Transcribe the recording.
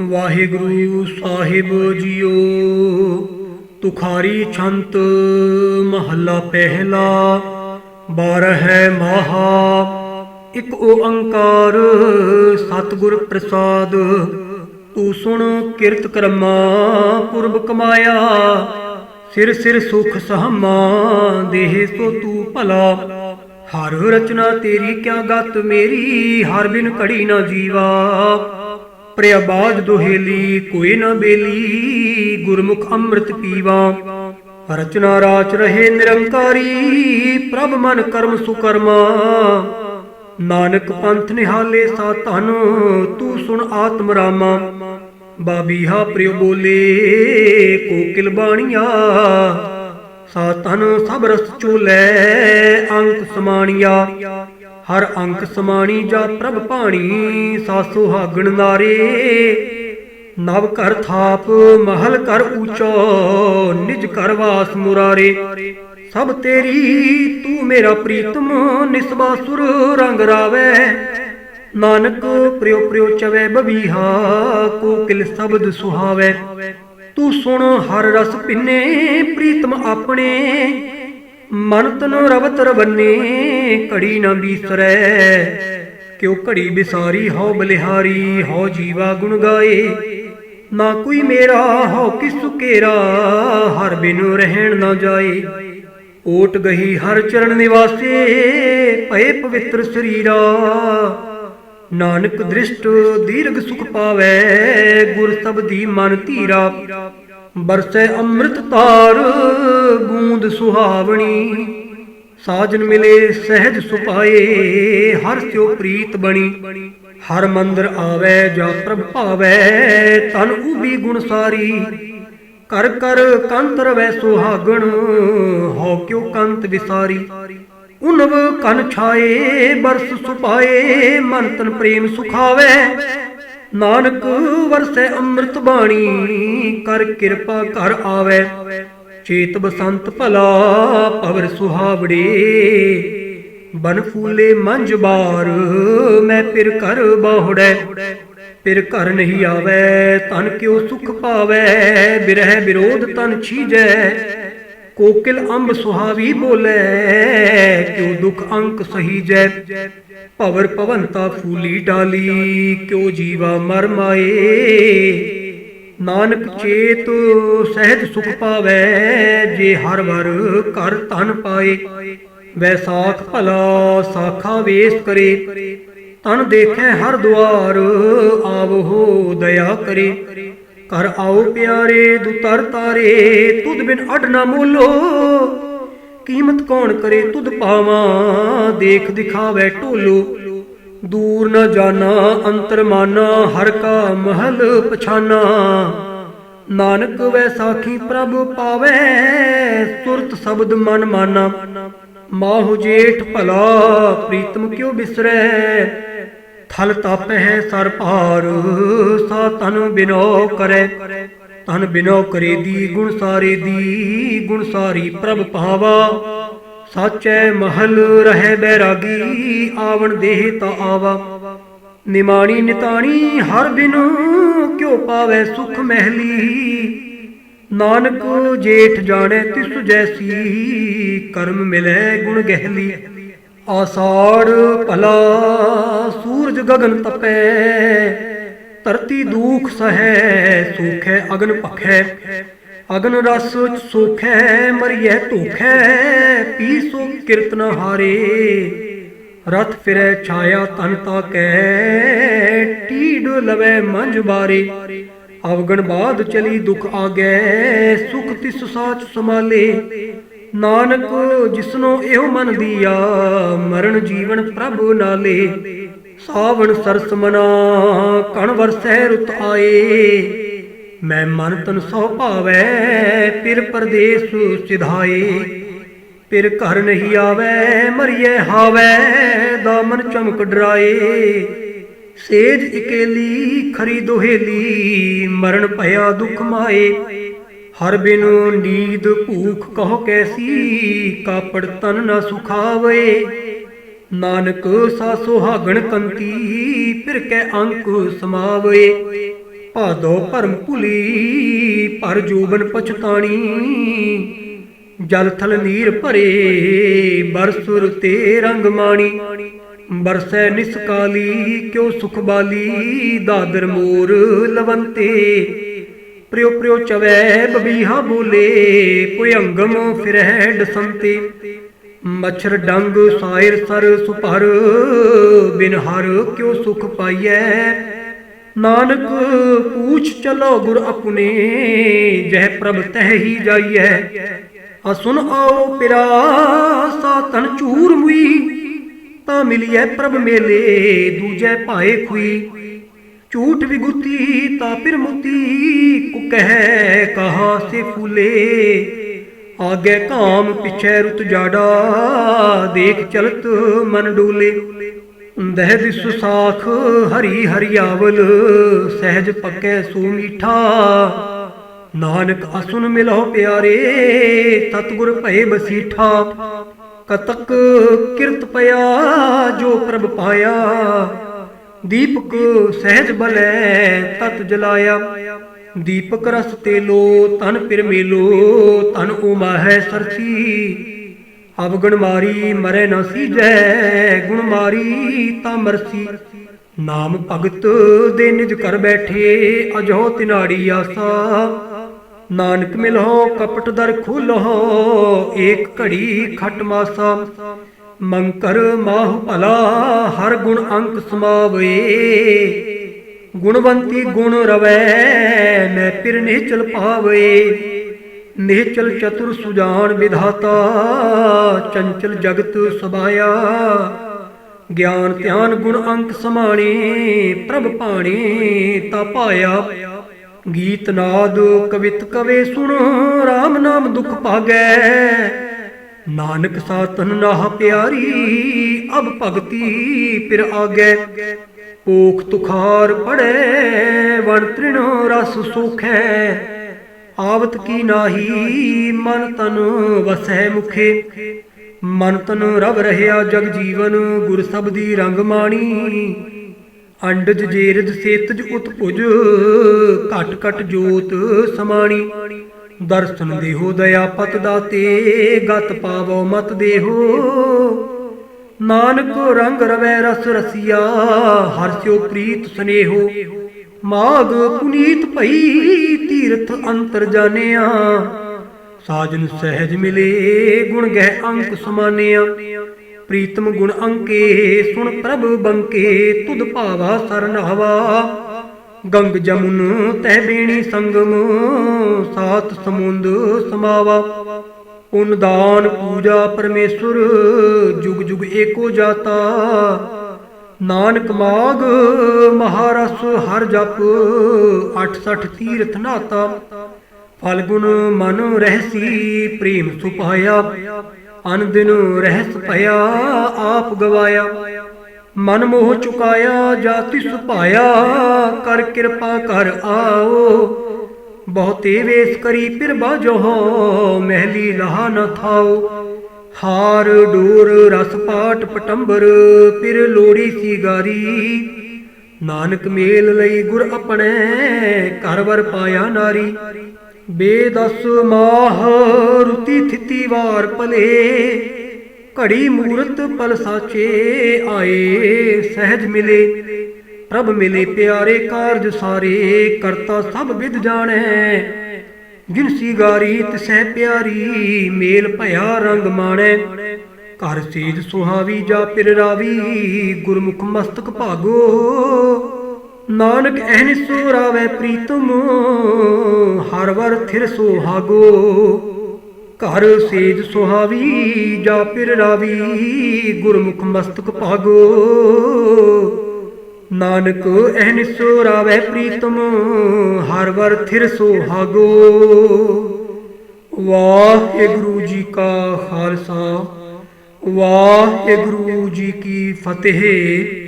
ਵਾਹਿਗੁਰੂ ਸਾਹਿਬ ਜੀਓ, ਤੁਖਾਰੀ ਛੰਤ ਮਹੱਲਾ ਪਹਿਲਾ, ਬਾਰਹਿ ਮਹਾ, ਇਕ ਓੰਕਾਰ ਸਤਿਗੁਰ ਪ੍ਰਸਾਦ, ਤੂੰ ਸੁਣ ਕਿਰਤ ਕਰਮਾ ਪੁਰਬ ਕਮਾਇਆ, ਸਿਰ ਸਿਰ ਸੁਖ ਸਹਮਾ, ਦੇਹ ਸੋ ਤੂੰ ਭਲਾ। ਹਰ ਰਚਨਾ ਤੇਰੀ ਕਿਆ ਗਤ ਮੇਰੀ, ਹਰ ਬਿਨ ਘੜੀ ਨਾ ਜੀਵਾ। ਪ੍ਰਿਆਬਾਜ ਦੁਹੇਲੀ, ਕੋਈ ਨਾ ਬੇਲੀ, ਗੁਰਮੁਖ ਅੰਮ੍ਰਿਤ ਪੀਵਾ। ਰਚਨਾ ਰਾਚ ਰਹੇ ਨਿਰੰਕਾਰੀ, ਪ੍ਰਭ ਮਨ ਕਰਮ ਸੁਕਰਮਾ। ਨਾਨਕ ਪੰਥ ਨਿਹਾਲੇ ਸਾ ਧਨ, ਤੂੰ ਸੁਣ ਆਤਮ ਰਾਮਾ। ਬਾਬੀਹਾ ਪ੍ਰਿਯ ਬੋਲੇ, ਕੋਕਿਲ ਬਾਣੀਆ। ਸਾ ਧਨ ਸਭ ਰਸ ਚੋਲੇ, ਅੰਕ ਸਮਾਣੀਆ। ਹਰ ਅੰਕ ਸਮਾਣੀ ਜਾ ਪ੍ਰਭ ਪਾਣੀ ਸਾ ਸੁਹਾਗਣ ਨਾਰੇ। ਨਵ ਕਰ ਥਾਪ, ਮਹਲ ਕਰ ਊਚੋ, ਨਿਜ ਕਰ ਵਾਸ ਮੁਰਾਰੇ। ਸਭ ਤੇਰੀ, ਤੂੰ ਮੇਰਾ ਪ੍ਰੀਤਮ ਨਿਸਬਾ ਸੁਰ ਰੰਗ ਰਾਵੇ। ਨਾਨਕ ਪ੍ਰਿਯ ਪ੍ਰਿਯ ਚਵੇ ਬਬੀਹਾ, ਕੋਕਿਲ ਸ਼ਬਦ ਸੁਹਾਵੇ। ਤੂੰ ਸੁਣ, ਹਰ ਰਸ ਪਿੰਨੇ, ਪ੍ਰੀਤਮ ਆਪਣੇ। ਮਨ ਤਨ ਰਵਤ ਰਵੰਨੇ, ਘੜੀ ਨਾ ਬੀਸਰੈ। ਕਿਉ ਘੜੀ ਬਿਸਾਰੀ, ਹਉ ਬਲਿਹਾਰੀ, ਹਉ ਜੀਵਾ ਗੁਣ ਗਾਏ। ਨਾ ਕੋਈ ਮੇਰਾ, ਹਉ ਕਿਸੁ ਕੇਰਾ, ਹਰ ਬਿਨ ਰਹਿਣ ਨਾ ਜਾਏ। ਓਟ ਗਈ ਹਰ ਚਰਨ ਨਿਵਾਸੇ, ਭਏ ਪਵਿੱਤਰ ਸਰੀਰਾ। ਨਾਨਕ ਦ੍ਰਿਸ਼ਟ, ਦੀਰਘ ਸੁਖ ਪਾਵੇ, ਗੁਰ ਸਬਦੀ ਮਨ ਧੀਰਾ। ਬਰਸੇ ਅੰਮ੍ਰਿਤ ਤਾਰ ਬੂੰਦ ਸੁਹਾਵਣੀ। ਸਾਜਨ ਮਿਲੇ, ਸਹਿਜ ਸੁਪਾਏ, ਹਰ ਸਿਓ ਪ੍ਰੀਤ ਬਣੀ। ਹਰ ਮੰਦਰ ਆਵੇ, ਜਾ ਪ੍ਰਭ ਭਾਵੇ, ਤਨ ਉਬੀ ਗੁਣ ਸਾਰੀ। ਕਰ ਕਰ ਕੰਤ ਰਵੈ ਸੁਹਾਗਣ ਹੋ ਕਿਉ ਕੰਤ ਵਿਸਾਰੀ। ਉਨਵ ਕਨ ਛਾਏ, ਬਰਸ ਸੁਪਾਏ, ਮਨ ਤਨ ਪ੍ਰੇਮ ਸੁਖਾਵੇ। ਨਾਨਕ ਵਰਸੈ ਅੰਮ੍ਰਿਤ ਬਾਣੀ ਕਰ ਕਿਰਪਾ ਕਰ ਆਵੇ। ਚੇਤ ਬਸੰਤ ਭਲਾ ਭਵਰ ਸੁਹਾਵੜੇ। ਬਨ ਫੂਲੇ ਮੰਜ ਬਾਰ, ਮੈਂ ਪਿਰ ਕਰ ਬਾਹੜੈ। ਪਿਰ ਘਰ ਨਹੀਂ ਆਵੇ ਤਨ ਕਿਉ ਸੁਖ ਪਾਵੇ? ਬਿਰਹਿ ਵਿਰੋਧ ਤਨ ਛੀਜੈ। ਕੋਕਿਲ ਅੰਬ ਸੁਹਾਵੀ ਬੋਲੇ, ਕਿਉ ਦੁਖ ਅੰਕ ਸਹੀਜੈ? ਭਵਰ ਭਵੰਤਾ ਫੂਲੀ ਡਾਲੀ, ਕਿਉ ਜੀਵਾ ਮਰ ਮਾਏ? ਨਾਨਕ ਚੇਤ ਸਹਿਜ ਸੁਖ ਪਾਵੇ, ਜੇ ਹਰ ਵਰ ਘਰ ਧਨ ਪਾਏ। ਵੈਸਾਖ ਭਲਾ ਸਾਖਾ ਵੇਸ ਕਰੇ ਤਨ ਦੇਖੈ ਹਰ ਦੁਆਰ ਆਵੋ ਦਇਆ ਕਰੇ। ਕਰ ਆਓ ਪਿਆਰੇ, ਦੁਤਰ ਤਾਰੇ, ਤੁਧ ਬਿਨ ਅਡ ਨਾ ਮੋਲੋ। ਕੀਮਤ ਕੌਣ ਕਰੇ, ਤੁਧ ਪਾਵਾਂ, ਦੇਖ ਦਿਖਾਵੇ ਢੋਲੋ। ਦੂਰ ਨ ਜਾਣਾ, ਅੰਤਰ ਮਾਨਾ, ਹਰ ਕਾ ਮਹਲ ਪਛਾਨਾ। ਨਾਨਕ ਵੈਸਾਖੀ ਪ੍ਰਭ ਪਾਵੇ, ਸੁਰਤ ਸ਼ਬਦ ਮਨ ਮਾਨਾ। ਮਾਹੁ ਜੇਠ ਭਲਾ, ਪ੍ਰੀਤਮ ਕਿਉ ਬਿਸਰੈ? ਥਲ ਤਾਪਹਿ ਸਰ ਭਾਰ, ਸਾ ਤਨ ਬਿਨੋ ਕਰੈ। ਤਨ ਬਿਨੋ ਕਰੇ ਦੀ ਗੁਣ ਸਾਰੇ ਦੀ ਗੁਣ ਸਾਰੀ ਪ੍ਰਭ ਭਾਵਾ। ਸਾਚੈ ਮਹਲ ਰਹਿ ਬੈਰਾਗੀ, ਆਵਣ ਦੇਹ ਤਾ ਆਵਾ। ਨਿਮਾਣੀ ਨਿਤਾਣੀ ਹਰ ਬਿਨ ਕਿਉ ਪਾਵੇ ਸੁਖ ਮਹਿਲੀ। ਨਾਨਕ ਜੇਠ ਜਾਣੈ ਤਿਸ ਜੈਸੀ, ਕਰਮ ਮਿਲੈ ਗੁਣ ਗਹਿਲੀ। ਆਸਾੜ ਭਲਾ ਸੂਰਜ ਗਗਨ ਤਪੈ, ਧਰਤੀ ਦੂਖ ਸਹੈ ਸੁਖੈ ਅਗਨ ਭਖੈ। ਅਗਨ ਰਸ ਸੁਖੈ, ਮਰੀਐ ਧੂਖੈ ਪੀਸੋ ਕੀਰਤਨ ਹਾਰੇ। ਰਥ ਫਿਰੈ ਛਾਇਆ ਤਨ ਤਾ ਕੈ ਟੀਡ ਮੰਝ ਬਾਰੇ। ਅਵਗਣ ਬਾਦ ਚਲੀ ਦੁਖ ਆਗੈ, ਸੁਖ ਤਿਸ ਸਾਚ ਸਮਾਲੇ ਨਾਨਕ, ਜਿਸਨੋ ਇਹੋ ਮਨ ਦੀਆ, ਮਰਨ ਜੀਵਨ ਪ੍ਰਭ ਨਾਲੇ। ਸਾਵਣ ਸਰਸ ਮਨਾ, ਕਣ ਵਰਸੈ ਰੁਤ ਆਏ। ਮੈਂ ਮਨ ਤਨ ਸੋ ਭਾਵੈ, ਪਿਰ ਪਰਦੇਸ ਸਿਧਾਏ। ਪਿਰ ਘਰ ਨਹੀਂ ਆਵੈ ਮਰੀਏ ਹਾਵੈ, ਦਾਮਨ ਚਮਕ ਡਰਾਏ। ਸੇਜ ਇਕੇਲੀ, ਖਰੀ ਦੋਹੇਲੀ, ਮਰਨ ਭਇਆ ਦੁਖ ਮਾਏ। ਹਰ ਬਿਨੂ ਨੀਂਦ ਭੂਖ ਕਹੋ ਕੈਸੀ, ਕਾਪੜ ਤਨ ਨਾ ਸੁਖਾਵੇ। ਨਾਨਕ ਸਾ ਸੁਹਾਗਣ ਕੰਤੀ, ਫਿਰ ਕੈ ਅੰਕ ਸਮਾਵੇ। ਭਾਦੋ ਭਰਮ ਭੁਲੀ, ਪਰ ਜੋਬਨ ਪਛਤਾਣੀ। ਜਲ ਥਲ ਨੀਰ ਭਰੇ ਬਰਸੁਰ ਤੇ ਰੰਗ ਮਾਣੀ। ਬਰਸੈ ਨਿਸਕਾਲੀ ਕਿਉ ਸੁਖ ਬਾਲੀ, ਦਾਦਰ ਮੋਰ ਲਵੰਤੇ। ਪ੍ਰਿਉ ਪ੍ਰਿਉ ਚਵੈ ਬਬੀਹਾ ਬੋਲੇ ਭੁਯੰਗਮ ਫਿਰਹਿ ਡਸੰਤੇ। ਮੱਛਰ ਡੰਗ ਸਾਇਰ ਸਰ ਸੁਪਰ ਬਿਨ ਹਰ ਕਿਉ ਸੁਖ ਪਾਈਐ ਨਾਨਕ, ਪੂਛ ਚਲੋ ਗੁਰ ਆਪਣੇ, ਜਹ ਪ੍ਰਭ ਤਹਿ ਹੀ ਜਾਈਐ। ਅਸੁਨ ਆਓ ਪਿਰਾ ਸਾਤਨ ਚੂਰ ਮੁਈ, ਤਾਂ ਮਿਲਿਐ ਪ੍ਰਭ ਮੇਲੇ, ਦੂਜੈ ਭਾਏ ਖੁਈ। ਝੂਠ ਵਿਗੁਤੀ ਤਾ ਫਿਰ ਮੁਤੀ, ਕੁ ਕਹਿ ਕਹਾ ਸੇ ਫੂਲੇ। ਆਗੇ ਕਾਮ ਪਿਛੈ ਰੁਤ ਜਾੜਾ, ਦੇਖ ਚਲਤ ਮਨ ਡੋਲੇ। ਦਹਿ ਦਿਸ ਸਾਖ ਹਰੀ ਹਰਿਆਵਲ, ਸਹਿਜ ਪੱਕੈ ਸੂ ਮੀਠਾ। ਨਾਨਕ ਅਸੁਨ ਮਿਲੋ ਪਿਆਰੇ, ਸਤਿਗੁਰ ਭਏ ਬਸੀਠਾ। ਕਤਕ ਕਿਰਤ ਪਿਆ, ਜੋ ਪ੍ਰਭ ਪਾਇਆ। ਦੀਪਕ ਸਹਿਜ ਬਲੈ, ਤਤ ਜਲਾਇਆ। ਦੀਪਕ ਰਸ ਤੇ ਲੋ ਤਨ ਪਿਰ ਮੇਲੋ, ਤਨ ਉਮਾ ਹੈ ਸਰਸੀ। ਅਵਗੁਣ ਮਾਰੀ ਮਰੇ ਨਾ ਸੀਜੈ, ਗੁਣ ਮਾਰੀ ਤਾਂ ਮਰਸੀ। ਨਾਮ ਭਗਤ ਦੇ ਨਿਜ ਕਰ ਬੈਠੇ ਅਜੋ ਤਿਨਾੜੀ ਆਸਾ। ਨਾਨਕ ਮਿਲੋ ਕਪਟ ਦਰ ਖੁਲੋ ਏਕ ਘੜੀ ਖਟ ਮਾਸਾ। ਮੰਕਰ ਮਾਹ ਭਲਾ, ਹਰ ਗੁਣ ਅੰਕ ਸਮਾਵੇ। ਗੁਣਵੰਤੀ ਗੁਣ ਰਵੈ, ਮੈਂ ਪਿਰ ਚਲ ਪਾਵੇ। ਨਿਚਲ ਚਤੁਰ ਸੁਜਾਨ ਵਿਧਾਤਾ, ਚੰਚਲ ਜਗਤ ਸਬਾਇਆ ਗਿਆਨ ਧਿਆਨ ਗੁਣ ਅੰਕ ਸਮਾਣੇ, ਪ੍ਰਭ ਭਾਣੇ ਤਾ ਪਾਇਆ। ਗੀਤ ਨਾਦ ਕਵਿਤ ਕਵੇ ਸੁਣ RAM ਨਾਮ ਦੁਖ ਭਾਗੈ। ਨਾਨਕ ਸਾਤਨ ਨਾਹ ਪਿਆਰੀ, ਅਬ ਭਗਤੀ ਫਿਰ ਆਗੈ। ਪੋਖ ਤੁਖਾਰ ਪੜੈ, ਵਣ ਤ੍ਰਿਣੋ ਰਸ ਸੁਖੈ। ਆਵਤ ਕੀ ਨਾਹੀ, ਮਨ ਤਨ ਵਸੈ ਮੁਖੇ। ਮਨ ਤਨ ਰਵ ਰਹਿਆ ਜਗ ਜੀਵਨ, ਗੁਰ ਸਬਦੀ ਰੰਗ ਮਾਣੀ। ਅੰਡਜ ਜੇਰਜ ਸੇਤਜ ਉਤਪੁਜ ਘਟ ਘਟ ਜੋਤ ਸਮਾਣੀ। ਦਰਸ਼ਨ ਦੇਹੋ ਦਇਆ ਪਤ ਦਾਤੇ, ਗਤ ਪਾਵੋ ਮਤ ਦੇਹੋ। ਨਾਨਕ ਰੰਗ ਰਵੈ ਰਸ ਰਸੀਆ ਹਰਸਿਓ ਪ੍ਰੀਤ ਸਨੇਹੋ। ਮਾਗ ਪੁਨੀਤ ਭਈ ਤੀਰਥ ਅੰਤਰ ਜਾਣਿਆ। ਸਾਜਨ ਸਹਿਜ ਮਿਲੇ, ਗੁਣ ਗਹਿ ਅੰਕ ਸਮਾਨਿਆ। ਪ੍ਰੀਤਮ ਗੁਣ ਅੰਕੇ, ਸੁਣ ਪ੍ਰਭ ਬੰਕੇ, ਤੁਧ ਭਾਵਾ ਸਰਨਾਵਾ ਗੰਗ ਜਮੁਨ ਤਹਿ ਬੇਣੀ ਸੰਗਮ, ਸਾਤ ਸਮੁੰਦ ਸਮਾਵਾ। ਪੁੰਨ ਦਾਨ ਪੂਜਾ ਪਰਮੇਸ਼ਰ, ਜੁਗ ਜੁਗ ਏਕੋ ਜਾਤਾ। ਨਾਨਕ ਮਾਗ ਮਹਾਰਸ ਹਰ ਜਪ 68 ਤੀਰਥ ਨਾਤਾ। ਫਲ ਗੁਣ ਮਨ ਰਹਿਸੀ, ਪ੍ਰੇਮ ਸੁਪਾਇਆ ਅਨ ਦਿਨ ਰਹਿਸ ਭਇਆ, ਆਪ ਗਵਾਇਆ। ਮਨ ਮੋਹ ਚੁਕਾਇਆ, ਜਾਤੀ ਸੁਭਾਇਆ। ਕਰ ਕਿਰਪਾ ਕਰ ਆਓ। ਬਹੁਤੇ ਵੇਸ ਕਰੀ, ਫਿਰ ਬਾਜੋ ਮਹਿਲੀ ਲਹਾ ਨ ਥਾਓ। ਹਾਰ ਡੋਰ ਰਸ ਪਾਟ ਪਟੰਬਰ, ਫਿਰ ਲੋੜੀ ਸੀ ਗਾਰੀ ਨਾਨਕ ਮੇਲ ਲਈ ਗੁਰ ਆਪਣੇ, ਘਰ ਵਰ ਪਾਇਆ ਨਾਰੀ। ਬੇਦਸ ਮਾਹ ਰੁਤੀ ਥਿਤੀ ਵਾਰ ਭਲੇ। ਘੜੀ ਮੂਰਤ ਪਲ ਸਾਚੇ ਆਏ, ਸਹਿਜ ਮਿਲੇ। ਪ੍ਰਭ ਮਿਲੇ ਪਿਆਰੇ ਕਾਰਜ ਸਾਰੇ, ਕਰਤਾ ਸਭ ਵਿਦ ਜਾਣੈ। ਜਿਨ ਗਾਰੀ ਤਿਸੈ ਪਿਆਰੀ, ਮੇਲ ਭਇਆ ਰੰਗ ਮਾਣੈ। ਘਰ ਸੇਜ ਸੁਹਾਵੀ ਜਾ ਪਿਰ ਰਾਵੀ, ਗੁਰਮੁਖ ਮਸਤਕ ਭਾਗੋ। ਨਾਨਕ ਐਨ ਸੋਰਾਵੇ ਪ੍ਰੀਤਮ, ਹਰ ਵਰ ਥਿਰ ਸੁਹਾਗੋ। ਘਰ ਸੇਜ ਸੁਹਾਵੀ ਜਾ ਪਿਰ ਰਾਵੀ, ਗੁਰਮੁਖ ਮਸਤਕ ਭਾਗੋ। ਨਾਨਕ ਐਨ ਸੋਰਾਵੇ ਪ੍ਰੀਤਮ, ਹਰ ਵਰ ਥਿਰ ਸੁਹਾਗੋ। ਵਾਹਿਗੁਰੂ ਜੀ ਕਾ ਖਾਲਸਾ, ਵਾਹਿਗੁਰੂ ਜੀ ਕੀ ਫਤਿਹ।